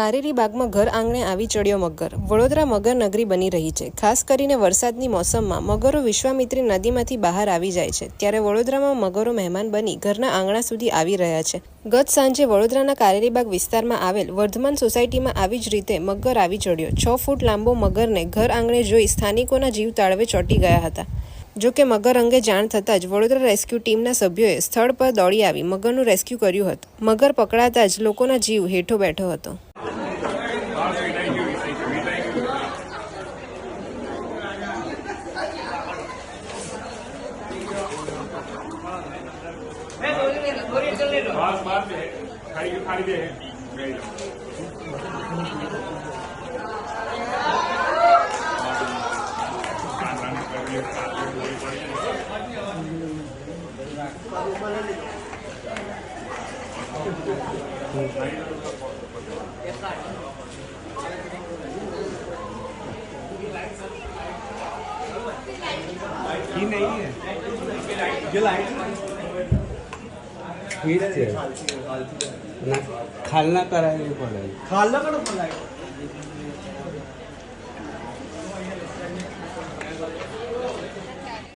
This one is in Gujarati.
કારેરી બાગમાં ઘર આંગણે આવી ચડ્યો મગર. વડોદરા મગર નગરી બની રહી છે. ખાસ કરીને વરસાદની મોસમમાં મગરો વિશ્વામિત્રી નદીમાંથી બહાર આવી જાય છે. ત્યારે વડોદરામાં મગરો મહેમાન બની ઘરના આંગણા સુધી આવી રહ્યા છે. ગત સાંજે વડોદરાના કારેરીબાગ વિસ્તારમાં આવેલ વર્ધમાન સોસાયટીમાં આવી જ રીતે મગર આવી ચડ્યો. છ ફૂટ લાંબો મગરને ઘર આંગણે જોઈ સ્થાનિકોના જીવ તાળવે ચોંટી ગયા હતા. જો કે મગર અંગે જાણ થતાં જ વડોદરા રેસ્ક્યુ ટીમના સભ્યોએ સ્થળ પર દોડી આવી મગરનું રેસ્ક્યુ કર્યું હતું. મગર પકડાતા જ લોકોના જીવ હેઠો બેઠો હતો. बात दे Thank you. ही नहीं है जो लाइट हीच છે ના ખાલના કરાવી પડે ખાલના કડો પણ લાઈટ